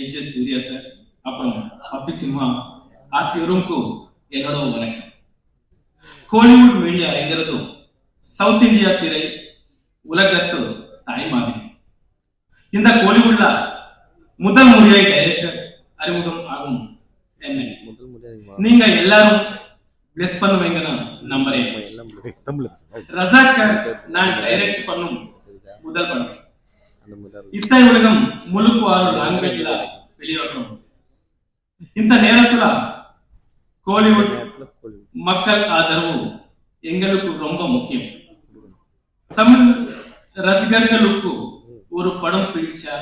H S Surya sir அப்புறம் பப்பி சிம்ஹா ஆகியோருக்கு என்னோட வணக்கம். கோலிவுட் மீடியா என்கிறது சவுத் இந்தியா திரை உலகத்து தாய் மாதிரி. இந்த கோலிவுட்ல முதல் முறையாய் டைரக்டர் அறிமுகம் ஆகும் என்னை. நீங்க எல்லாரும் பிளஸ் பண்ணுவீங்கன்னு நம்புறேன். ரசாக்கர் நான் டைரக்ட் பண்ணும். முதல் படம். இத்தனை உலகம் முழுக்கு ஆளும் லாங்குவேஜ்ல வெளியாகணும் இந்த நேரத்துல கோலிவுட் மக்கள் ஆதரவு எங்களுக்கு ரொம்ப முக்கியம். தமிழ் ரசிகர்களுக்கு ஒரு படம் பிடிச்சா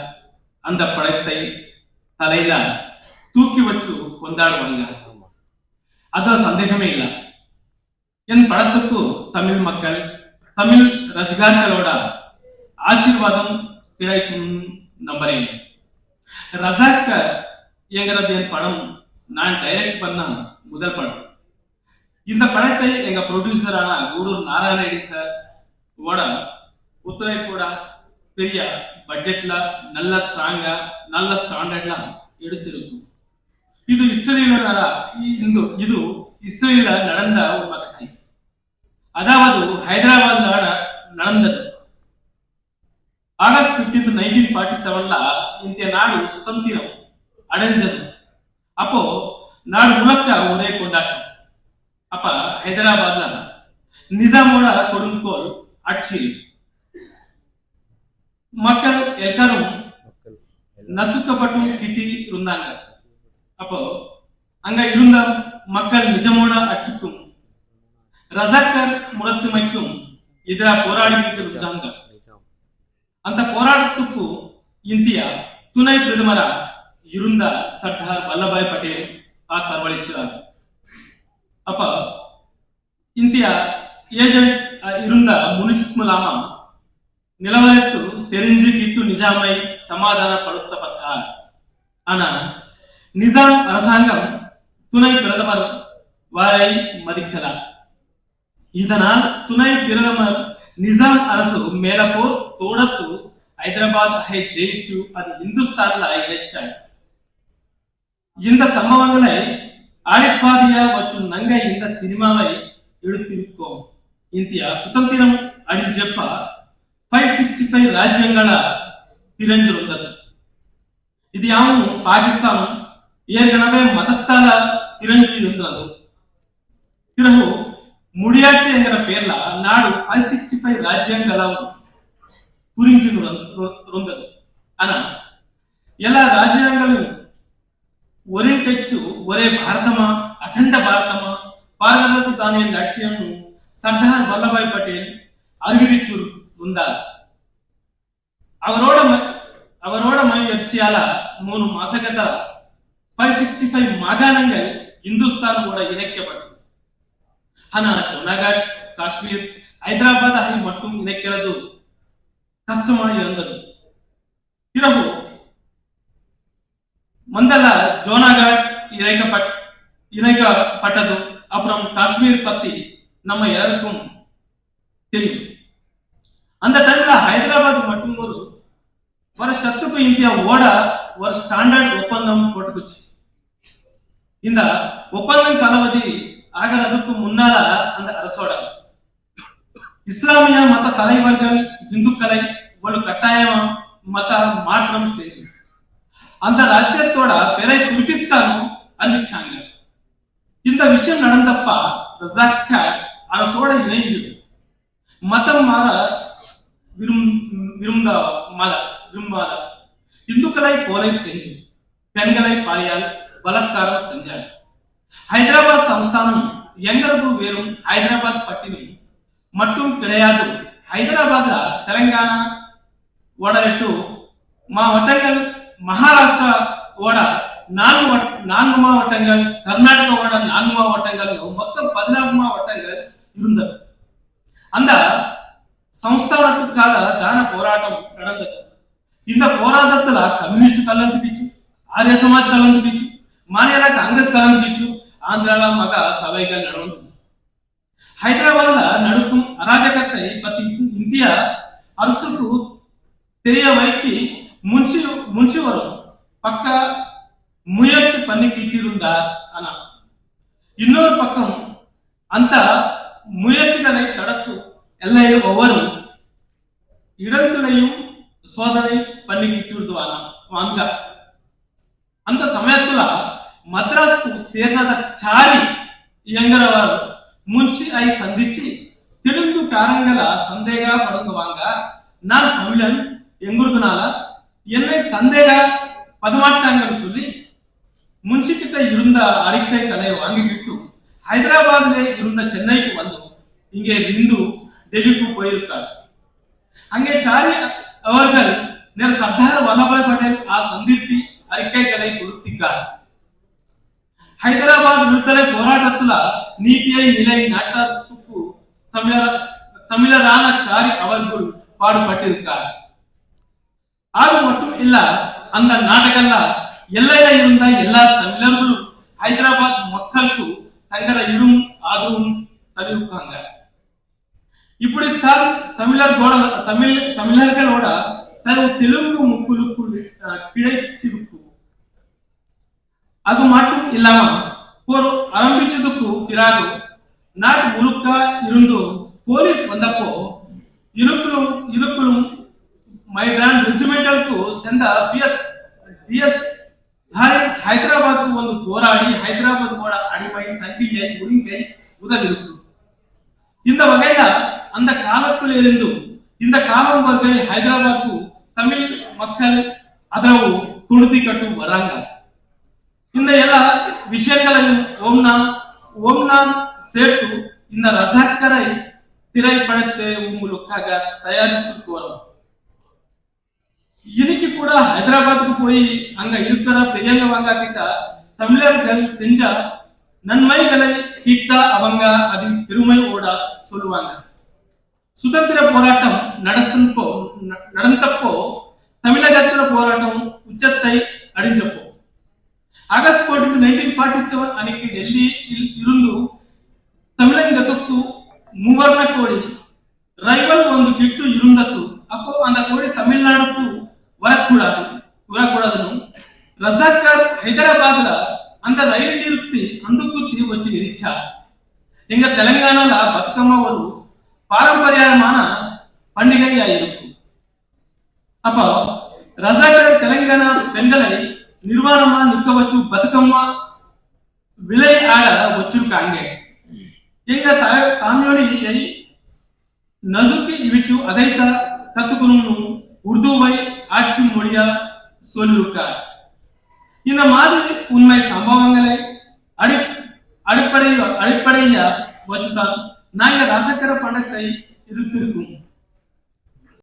அந்த படத்தை தலையில தூக்கி வச்சு கொண்டாடுவாங்க. அதுல சந்தேகமே இல்லை. என் படத்துக்கு தமிழ் மக்கள் தமிழ் ரசிகர்களோட ஆசீர்வாதம் கிடைக்கும் நம்புறேன் ரசாக்க என்கிறது என் படம் நான் டைரக்ட் பண்ண முதல் படம் இந்த படத்தை எங்க ப்ரொடியூசரான கூடூர் நாராயண ரெட்டி சார் ஓட ஒத்துழைப்போட பெரிய பட்ஜெட்ல நல்ல ஸ்ட்ராங்கா நல்ல ஸ்டாண்டர்ட்ல எடுத்திருக்கும் இது ஹிஸ்டரியில இந்த இது ஹிஸ்டரியில நடந்த உண்மை கதை அதாவது ஹைதராபாத்ல நட- நடந்தது ஆகஸ்ட் பிப்டீன்த் நைன்டீன் ஃபார்ட்டி செவன்ல இந்திய நாடு சுதந்திரம் அடைஞ்சது. அப்போ நாடு முழுக்க ஒரே கொண்டாட்டம். அப்ப ஹைதராபாத்ல நிஜாமோட கொடுங்கோல் ஆட்சி. மக்கள் எல்லாரும் நசுக்கப்பட்டு கிட்டி இருந்தாங்க. அப்போ அங்க இருந்த மக்கள் நிஜமோட அச்சுக்கும் ரசாக்கர் முரத்துமைக்கும் எதிராக போராடிக்கிட்டு இருந்தாங்க. நிஜம் அந்த போராட்டத்துக்கு இந்தியா துணை பிரதமரா இருந்த சர்தார் வல்லபாய் பட்டேல் ஆதரவளிச்சார் அப்ப இந்தியா ஏஜென்ட் இருந்த முனிஸ்முலாமா நிலவரத்து தெரிஞ்சுக்கிட்டு நிஜாமை சமாதானப்படுத்தப்பட்டார் ஆனா நிஜாம் அரசாங்கம் துணை பிரதமர் வாரை மதிக்கலாம் இதனால் துணை பிரதமர் నిజాం அரசு மேலப்போர் తోడత్తు హైదరాబాద్ హై ஜெயிச்சு அது இந்துஸ்தான்ல இழைச்சாய் இந்த சம்பவங்களை ஆடிப்பாதியா மற்றும் நங்கை இந்த சினிமாவை எடுத்திருக்கோம் இந்தியா சுதந்திரம் அப்படின்னு చెప్ప ఫైవ్ సిక్స్టీ ఫైవ్ రాజ్యంగాల తిరంజులుందదు ఇది అవును పాకిస్తాన్ ఏర్గనవే మతత్తాల తిరంజులు ఉందదు తిరహు ముడియార్చేసిన పేర్ల నాడు ఫైవ్ సిక్స్టీ ఫైవ్ రాజ్యాంగాల గురించి రొందదు. అన ఎలా రాజ్యాంగాలు ఒరే తెచ్చు ఒరే భారతమా అఖండ భారతమా? భారతకు తానే లక్ష్యంను సర్దార్ వల్లభాయ్ పటేల్ అరుగిరిచ్చు ఉందా అవరోడ అవరోడమై వచ్చేయాల మూను మాసగత ఫైవ్ సిక్స్టీ ఫైవ్ మాగానంగా హిందుస్థాన్ కూడా ఇరక్కబడింది ಹಣ ಜುನಾಗಢ್ ಕಾಶ್ಮೀರ್ ಹೈದರಾಬಾದ್ ಆಗಿ ಮತ್ತು ಇಣಕ್ಕಿರದು ಕಷ್ಟಮಾ ಇರಂದದು ಇರವು ಮಂದಲ ಜೋನಾಗಢ್ இணைக்க இணைக்கப்பட்டதும் அப்புறம் காஷ்மீர் பத்தி நம்ம எல்லாருக்கும் தெரியும் அந்த டைம்ல ஹைதராபாத் மட்டும் ஒரு ஒரு சத்துக்கு இந்தியா ஓட ஒரு ஸ்டாண்டர்ட் ஒப்பந்தம் போட்டுக்குச்சு இந்த ஒப்பந்தம் காலாவதி ஆகிறதுக்கு முன்னால அந்த அரசோட இஸ்லாமிய மத தலைவர்கள் இந்துக்களை ஒரு கட்டாயமா மத மாற்றம் செஞ்சு அந்த ராஜ்யத்தோட பெரை துர்கிஸ்தானும் அறிவிச்சாங்க. இந்த விஷயம் நடந்தப்ப ரசாக்க அரசோட இணைஞ்சு மதம் மாற விரும் விரும்ப மத விரும்பாத இந்துக்களை கொலை செஞ்சு பெண்களை பாலியல் பலாத்காரம் செஞ்சாங்க. హైదరాబాద్ సంస్థానం ఎంగరదు వేరు హైదరాబాద్ పట్టిని మట్టు కిడయాదు. హైదరాబాద్ తెలంగాణ ఓడరెట్టు మా వటంగల్ మహారాష్ట్ర ఓడ నాలుగు నాన్నుమా వటంగల్ కర్ణాటక ఓడ నాన్నుమా వటంగల్లో మొత్తం పద్నాలుగుమా వటంగల్ ఇరుంద అంద సంస్థానకు కాల దాన పోరాటం నడందదు ఇంత పోరాటత్తుల కమ్యూనిస్ట్ కళ్ళంతు తీచు ఆర్య సమాజ్ కళ్ళంతు తీచు మానేలాగా కాంగ్రెస్ కళ్ళంతు ఆంధ్రాల మగ సవైగా నడవండి హైదరాబాద్ నడుపు అరాజకత్తై ప్రతి ఇండియా అరుసుకు తెలియ వైపు ముంచి ముంచివరు పక్క ముయర్చి పని కిట్టిరుందా అన. ఇన్నోరు పక్కం అంత ముయర్చిగానే తడకు ఎల్లయ్య ఒవరు ఇడంతులయ్యూ సోదరి పని కిట్టిరుదు అన అంత సమయత్తుల మద్రాసుకు సేర్నద చారి ఎంగరవారు ముంచి అయి సంధించి தெலுங்கு காரங்கள சந்தேகா படுங்குவாங்க நான் தமிழன் எங்குறதுனால என்னை சந்தேக பதமாட்டாங்கன்னு சொல்லி முன்சிக்கிட்ட இருந்த அறிக்கைகளை வாங்கிக்கிட்டு ஹைதராபாத்ல இருந்த சென்னைக்கு வந்து இங்கே இருந்து டெல்லிக்கு போயிருக்கார் அங்கே சாரி அவர்கள் நேர் சர்தார் வல்லபாய் பட்டேல் ஆ சந்தித்து அறிக்கைகளை கொடுத்திருக்கார் ஹைதராபாத் விடுதலை போராட்டத்துல நீதியை நிலை நாட்டத்துக்கு தமிழர் தமிழரான சாரி அவர்கள் பாடுபட்டிருக்கார் அது மட்டும் இல்ல அந்த நாடகல்ல எல்லையில இருந்த எல்லா தமிழர்களும் ஹைதராபாத் மக்களுக்கு தங்கள இடும் ஆதரவும் தருவிக்காங்க இப்படித்தான் தமிழர்களோட தமிழ் தமிழர்களோட தனது தெலுங்கு முக்குலுக்கு கிடைச்சிருக்கும் ಅದು ಮಾಟು ಇಲ್ಲವ ಕೋರು ಆರಂಭಿಸುವುದಕ್ಕೂ ಇರಾದು ನಾಟ್ ಮುಳುಕ ಇರುಂದು పోలీస్ వందప్పో ఇరుకులు ఇరుకులు మైడాన్ ರೆಜಿಮೆಂಟಲ್ ಕು ಸಂದ ಪಿಎಸ್ ಪಿಎಸ್ ಧಾರನ್ ಹೈದರಾಬಾದ್ ಕು ಒಂದು ಹೋರಾಡಿ ಹೈದರಾಬಾದ್ ಮೋಡ அடிமை சங்கிலியை ஒருங்கை உதவிருக்கு இந்த வகையில அந்த காலத்தில் இருந்து இந்த காலம் வரை ஹைதராபாத்க்கு தமிழ் மக்கள் அதரவு துணுத்தி கட்டும் வராங்க இந்த எல்லா விஷயங்களையும் ஓம் நாம் ஓம் நாம் சேர்த்து இந்த ரசாக்கரை திரைப்படத்தை உங்களுக்காக தயாரிச்சுட்டு வரோம். இன்னைக்கு கூட ஹைதராபாத்துக்கு போய் அங்க இருக்கிற பெரியவங்க கிட்ட தமிழர்கள் செஞ்ச நன்மைகளை கிட்ட அவங்க அது பெருமையோட சொல்லுவாங்க. சுதந்திர போராட்டம் நடந்தப்போ நடந்தப்போ தமிழகத்துல போராட்டம் உச்சத்தை அடைஞ்சப்போ August fourteen nineteen forty seven ಅನೇಕ ಡೆಲ್ಲಿ ಇರಲು ತಮಿಳಂಗದಕ್ಕೂ ಮೂವರ್ನ ಕೋಡಿ ರೈವಲ್ ಒಂದು ಗಿಟ್ಟು ಇರುಂದತ್ತು ಅಕ್ಕೋ ಅಂದ ಕೋಡಿ ತಮಿಳುನಾಡಕ್ಕೂ ಒಳಕೂಡ ಒಳಕೂಡದನು ರಜಾಕರ್ ಹೈದರಾಬಾದ್ಲ అంత రైలు నిరుక్తి అందుకు తిరిగి వచ్చి నిలిచారు ఇంకా తెలంగాణలో బతుకమ్మ ఒరు పారంపర్యమాన పండుగ ఇరుక్కు అప్ప రజాకర్ తెలంగాణ పెంగళని నిర్వాణమా నిక్కవచ్చు బతుకమ్మ విలై ఆడ వచ్చిరుకాంగే ಎಂಗ ತಾಮ್ಯೋನಿ ನಜುಕಿ ಇವಿಚು ಅದೈತ ಕತ್ತುಕುನು ಉರ್ದು ವೈ ಆಚು ಮொழிಯ சொல்லிருக்க இந்த மாதிரி உண்மை சம்பவங்களை அடி அடிப்படையில் அடிப்படையில வச்சுதான் நாங்கள் ரசக்கர பணத்தை இருத்திருக்கோம்